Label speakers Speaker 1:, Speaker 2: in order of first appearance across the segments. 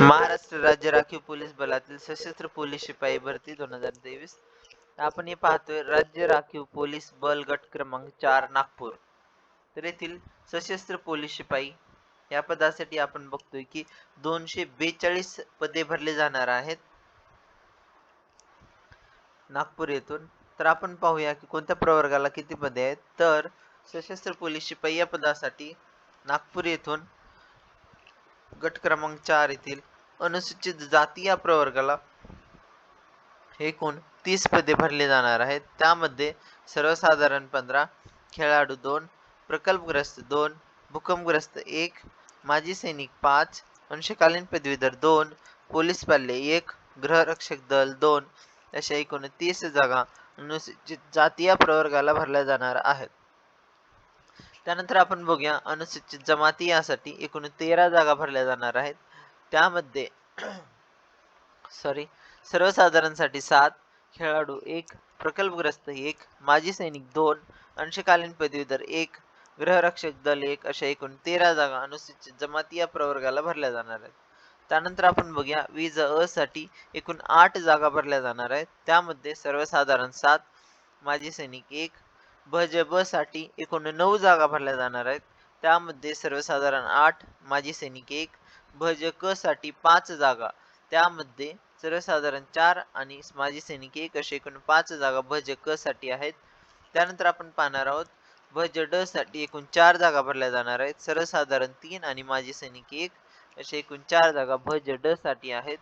Speaker 1: महाराष्ट्र राज्य राखीव पोलीस बलातील सशस्त्र पोलीस शिपाई भरती दोन हजार तेवीस. आपण हे पाहतोय राज्य राखीव पोलीस बल गट क्रमांक चार नागपूर. तर येथील सशस्त्र पोलीस शिपाई या पदासाठी आपण बघतोय की दोनशे बेचाळीस पदे भरले जाणार आहेत. नागपूर येथून. तर आपण पाहूया की कोणत्या प्रवर्गाला किती पदे आहेत. तर सशस्त्र पोलीस शिपाई या पदासाठी नागपूर येथून गट क्रमांक चार येथील अनुसूचित जाती या प्रवर्गाला एकूण तीस पदे भरली जाणार आहेत. त्यामध्ये सर्वसाधारण पंधरा खेळाडू दोन प्रकल्पग्रस्त दोन भूकंपग्रस्त एक माजी सैनिक पाच अंशकालीन पदवीधर दोन पोलीस पल्ले एक गृहरक्षक दल दोन अशा एकूण तीस जागा अनुसूचित जातीय प्रवर्गाला भरल्या जाणार आहेत. त्यानंतर आपण बघूया अनुसूचित जमाती यासाठी एकूण तेरा जागा भरल्या जाणार आहेत. त्यामध्ये सॉरी सर्वसाधारणसाठी सात खेळाडू एक प्रकल्पग्रस्त एक माजी सैनिक दोन अंशकालीन पदवीधर एक गृहरक्षक दल एक अशा एकूण तेरा जागा अनुसूचित जमाती या प्रवर्गाला भरल्या जाणार आहेत. त्यानंतर आपण बघूया वीज अ साठी एकूण आठ जागा भरल्या जाणार आहेत. त्यामध्ये सर्वसाधारण सात माजी सैनिक एक भज ब साठी एकूण नऊ जागा भरल्या जाणार आहेत. त्यामध्ये सर्वसाधारण आठ माजी सैनिक एक भज क साठी पाच जागा. त्यामध्ये सर्वसाधारण चार आणि माजी सैनिक एक असे एकूण पाच जागा भज क साठी आहेत. त्यानंतर आपण पाहणार आहोत भज ड साठी एकूण चार जागा भरल्या जाणार आहेत. सर्वसाधारण तीन आणि माजी सैनिक एक असे एकूण चार जागा भज ड साठी आहेत.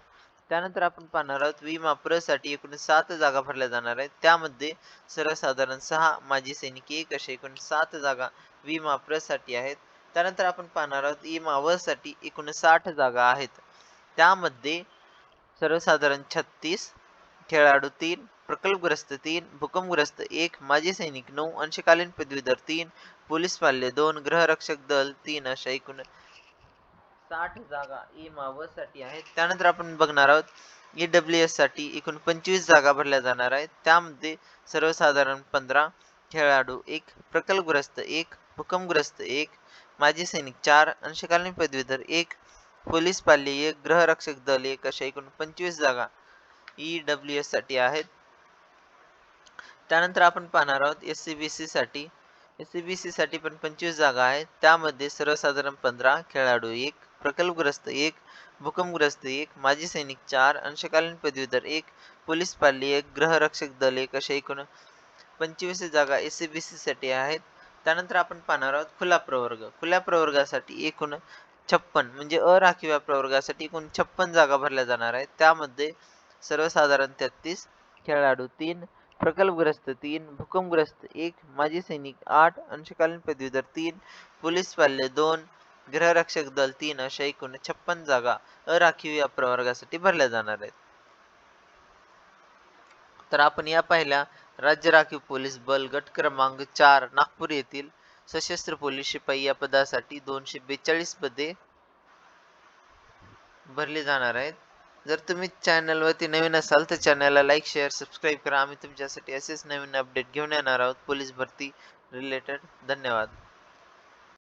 Speaker 1: त्यानंतर आपण पाहणार आहोत वी प्र एकूण सात जागा भरल्या जाणार आहेत. त्यामध्ये सर्वसाधारण सहा माजी सैनिक एक असे एकूण सात जागा वी प्र आहेत. त्यानंतर आपण पाहणार आहोत ई मावळसाठी एकूण साठ जागा आहेत. त्यामध्ये सर्वसाधारण छत्तीस खेळाडू तीन प्रकल्पग्रस्त तीन भूकंपग्रस्त एक माजी सैनिक नऊ अंशकालीन पदवीधर तीन पोलीस पाल्य दोन ग्रहरक्षक दल तीन अशा एकूण साठ जागा e ई मावसाठी आहेत. त्यानंतर आपण बघणार आहोत ई डब्ल्यू एससाठी एकूण पंचवीस जागा भरल्या जाणार आहेत. त्यामध्ये सर्वसाधारण पंधरा खेळाडू एक प्रकल्पग्रस्त एक भूकंपग्रस्त एक माजी सैनिक चार अंशकालीन पदवीधर एक पोलीस पाल्य एक गृहरक्षक दल एक अशा एकूण पंचवीस जागा ई डब्ल्यू एससाठी आहेत. त्यानंतर आपण पाहणार आहोत एस सी बी सी साठी. एस सी बी सी साठी पण पंचवीस जागा आहेत. त्यामध्ये सर्वसाधारण पंधरा खेळाडू एक प्रकल्पग्रस्त एक भूकंपग्रस्त एक माजी सैनिक चार अंशकालीन पदवीधर एक पोलीस पाली एक ग्रहरक्षक दल एक अशा एकूण पंचवीस जागा एस सी बी सी साठी आहेत. त्यानंतर आपण पाहणार आहोत खुला प्रवर्ग. खुल्या प्रवर्गासाठी एकूण छप्पन म्हणजे अराखीव्या प्रवर्गासाठी एकूण छप्पन जागा भरल्या जाणार आहेत. त्यामध्ये सर्वसाधारण तेहतीस खेळाडू तीन प्रकल्पग्रस्त तीन भूकंपग्रस्त एक माजी सैनिक आठ अंशकालीन पदवीधर तीन पोलीस पाल्य दोन गृहरक्षक दल तीन अशा एकूण छप्पन जागा अराखीव या प्रवर्गासाठी भरल्या जाणार आहेत. तर आपण या पहिल्या राज्य राखीव पोलीस बल गट क्रमांक चार नागपूर येथील सशस्त्र पोलीस शिपाई या पदासाठी दोनशे बेचाळीस पदे भरली जाणार आहेत. जर तुम्ही चॅनलवरती नवीन असाल तर चॅनलला लाईक शेअर सबस्क्राईब करा. आम्ही तुमच्यासाठी असेच नवीन अपडेट घेऊन येणार आहोत. पोलीस भरती रिलेटेड धन्यवाद.